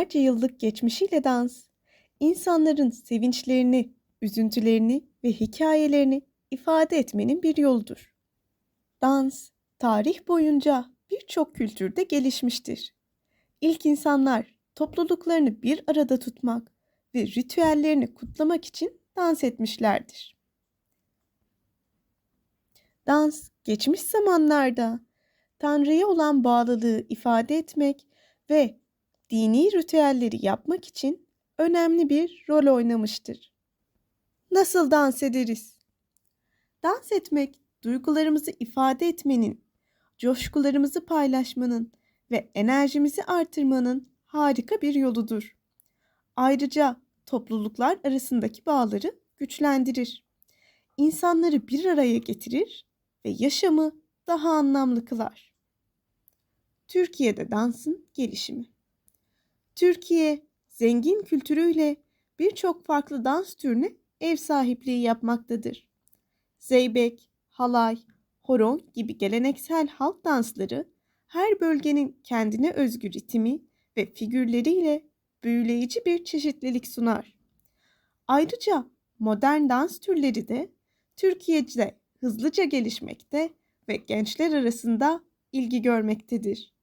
Binlerce yıllık geçmişiyle dans, insanların sevinçlerini, üzüntülerini ve hikayelerini ifade etmenin bir yoludur. Dans, tarih boyunca birçok kültürde gelişmiştir. İlk insanlar topluluklarını bir arada tutmak ve ritüellerini kutlamak için dans etmişlerdir. Dans, geçmiş zamanlarda Tanrı'ya olan bağlılığı ifade etmek ve dini ritüelleri yapmak için önemli bir rol oynamıştır. Nasıl dans ederiz? Dans etmek, duygularımızı ifade etmenin, coşkularımızı paylaşmanın ve enerjimizi artırmanın harika bir yoludur. Ayrıca topluluklar arasındaki bağları güçlendirir. İnsanları bir araya getirir ve yaşamı daha anlamlı kılar. Türkiye'de dansın gelişimi. Türkiye zengin kültürüyle birçok farklı dans türüne ev sahipliği yapmaktadır. Zeybek, halay, horon gibi geleneksel halk dansları her bölgenin kendine özgü ritmi ve figürleriyle büyüleyici bir çeşitlilik sunar. Ayrıca modern dans türleri de Türkiye'de hızlıca gelişmekte ve gençler arasında ilgi görmektedir.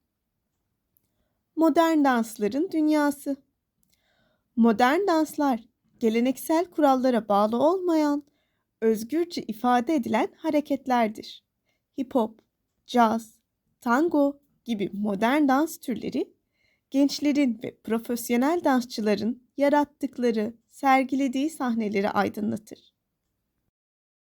Modern dansların dünyası. Modern danslar geleneksel kurallara bağlı olmayan, özgürce ifade edilen hareketlerdir. Hip hop, caz, tango gibi modern dans türleri gençlerin ve profesyonel dansçıların yarattıkları, sergilediği sahneleri aydınlatır.